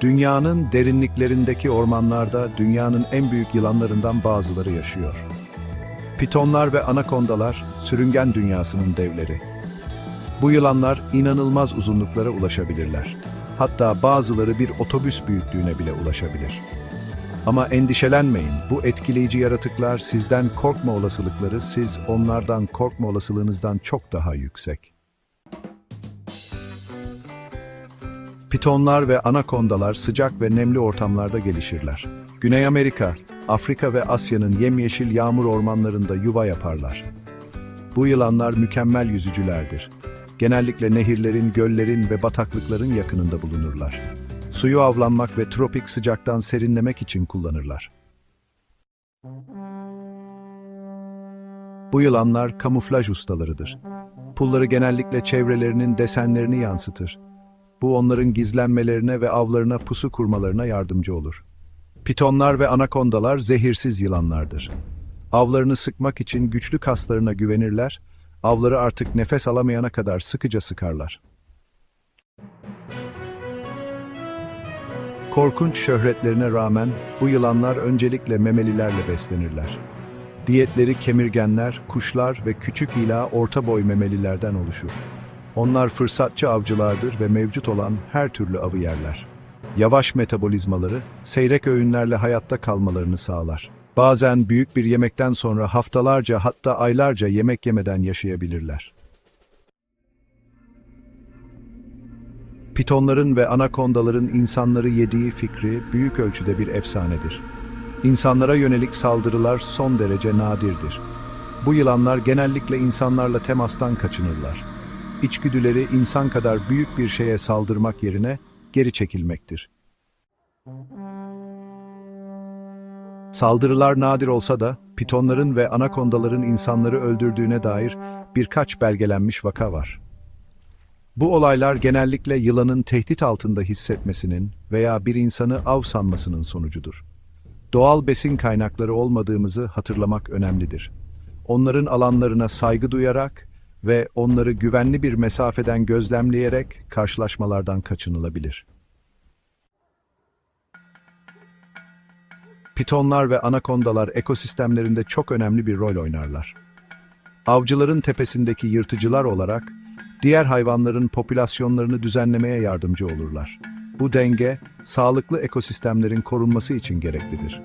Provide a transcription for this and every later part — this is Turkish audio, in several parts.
Dünyanın derinliklerindeki ormanlarda dünyanın en büyük yılanlarından bazıları yaşıyor. Pitonlar ve anakondalar sürüngen dünyasının devleri. Bu yılanlar inanılmaz uzunluklara ulaşabilirler. Hatta bazıları bir otobüs büyüklüğüne bile ulaşabilir. Ama endişelenmeyin, bu etkileyici yaratıklar sizden korkma olasılıkları siz onlardan korkma olasılığınızdan çok daha yüksek. Pitonlar ve anakondalar sıcak ve nemli ortamlarda gelişirler. Güney Amerika, Afrika ve Asya'nın yemyeşil yağmur ormanlarında yuva yaparlar. Bu yılanlar mükemmel yüzücülerdir. Genellikle nehirlerin, göllerin ve bataklıkların yakınında bulunurlar. Suyu avlanmak ve tropik sıcaktan serinlemek için kullanırlar. Bu yılanlar kamuflaj ustalarıdır. Pulları genellikle çevrelerinin desenlerini yansıtır. Bu onların gizlenmelerine ve avlarına pusu kurmalarına yardımcı olur. Pitonlar ve anakondalar zehirsiz yılanlardır. Avlarını sıkmak için güçlü kaslarına güvenirler, avları artık nefes alamayana kadar sıkıca sıkarlar. Korkunç şöhretlerine rağmen bu yılanlar öncelikle memelilerle beslenirler. Diyetleri kemirgenler, kuşlar ve küçük ila orta boy memelilerden oluşur. Onlar fırsatçı avcılardır ve mevcut olan her türlü avı yerler. Yavaş metabolizmaları, seyrek öğünlerle hayatta kalmalarını sağlar. Bazen büyük bir yemekten sonra haftalarca hatta aylarca yemek yemeden yaşayabilirler. Pitonların ve anakondaların insanları yediği fikri büyük ölçüde bir efsanedir. İnsanlara yönelik saldırılar son derece nadirdir. Bu yılanlar genellikle insanlarla temastan kaçınırlar. İçgüdüleri insan kadar büyük bir şeye saldırmak yerine geri çekilmektir. Saldırılar nadir olsa da pitonların ve anakondaların insanları öldürdüğüne dair birkaç belgelenmiş vaka var. Bu olaylar genellikle yılanın tehdit altında hissetmesinin veya bir insanı av sanmasının sonucudur. Doğal besin kaynakları olmadığımızı hatırlamak önemlidir. Onların alanlarına saygı duyarak ve onları güvenli bir mesafeden gözlemleyerek karşılaşmalardan kaçınılabilir. Pitonlar ve anakondalar ekosistemlerinde çok önemli bir rol oynarlar. Avcıların tepesindeki yırtıcılar olarak diğer hayvanların popülasyonlarını düzenlemeye yardımcı olurlar. Bu denge, sağlıklı ekosistemlerin korunması için gereklidir.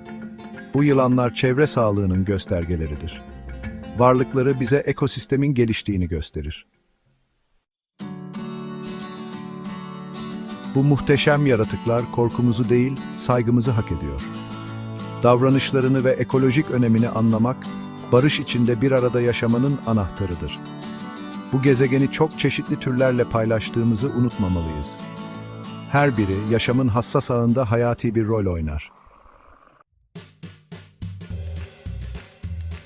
Bu yılanlar çevre sağlığının göstergeleridir. Varlıkları bize ekosistemin geliştiğini gösterir. Bu muhteşem yaratıklar korkumuzu değil, saygımızı hak ediyor. Davranışlarını ve ekolojik önemini anlamak, barış içinde bir arada yaşamanın anahtarıdır. Bu gezegeni çok çeşitli türlerle paylaştığımızı unutmamalıyız. Her biri yaşamın hassas ağında hayati bir rol oynar.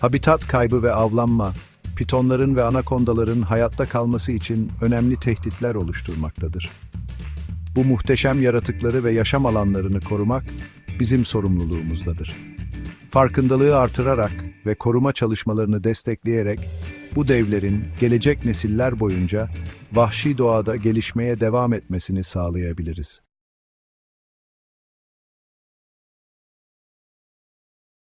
Habitat kaybı ve avlanma, pitonların ve anakondaların hayatta kalması için önemli tehditler oluşturmaktadır. Bu muhteşem yaratıkları ve yaşam alanlarını korumak bizim sorumluluğumuzdadır. Farkındalığı artırarak ve koruma çalışmalarını destekleyerek bu devlerin gelecek nesiller boyunca vahşi doğada gelişmeye devam etmesini sağlayabiliriz.